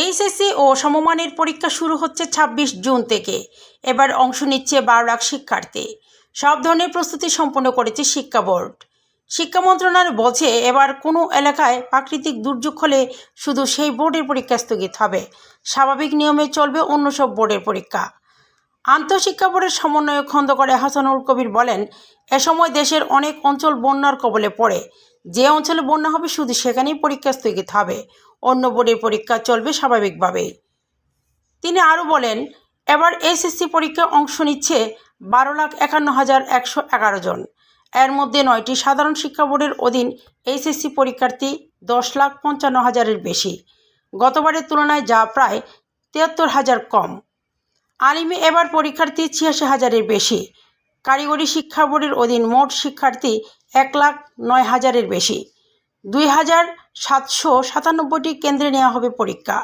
HSC ও সমমানের পরীক্ষা শুরু হচ্ছে ছাব্বিশ জুন থেকে। এবার অংশ নিচ্ছে বারো লাখ শিক্ষার্থী। সব ধরনের প্রস্তুতি সম্পন্ন করেছে শিক্ষা বোর্ড। শিক্ষা মন্ত্রণালয় বলছে, এবার কোনো এলাকায় প্রাকৃতিক দুর্যোগ হলে শুধু সেই বোর্ডের পরীক্ষা স্থগিত হবে। স্বাভাবিক নিয়মে চলবে অন্য সব বোর্ডের পরীক্ষা। আন্তঃশিক্ষা বোর্ডের সমন্বয়ক খন্দকার হাসানুল কবির বলেন, এ সময় দেশের অনেক অঞ্চল বন্যার কবলে পড়ে। যে অঞ্চলে বন্যা হবে, শুধু সেখানেই পরীক্ষা স্থগিত হবে। অন্য বোর্ডের পরীক্ষা চলবে স্বাভাবিকভাবেই তিনি আরও বলেন, এবার এসএসসি পরীক্ষায় অংশ নিচ্ছে বারো লাখ একান্ন হাজার একশো এগারো জন। এর মধ্যে নয়টি সাধারণ শিক্ষা বোর্ডের অধীন এইচএসসি পরীক্ষার্থী দশ লাখ পঞ্চান্ন হাজারের বেশি। গতবারের তুলনায় যা প্রায় তিয়াত্তর হাজার কম। আলিমে এবার পরীক্ষার্থী ছিয়াশি হাজারের বেশি। কারিগরি শিক্ষা বোর্ডের অধীন মোট শিক্ষার্থী এক লাখ নয় হাজারের বেশি। দুই হাজার সাতশো সাতানব্বইটি কেন্দ্রে নেওয়া হবে পরীক্ষা।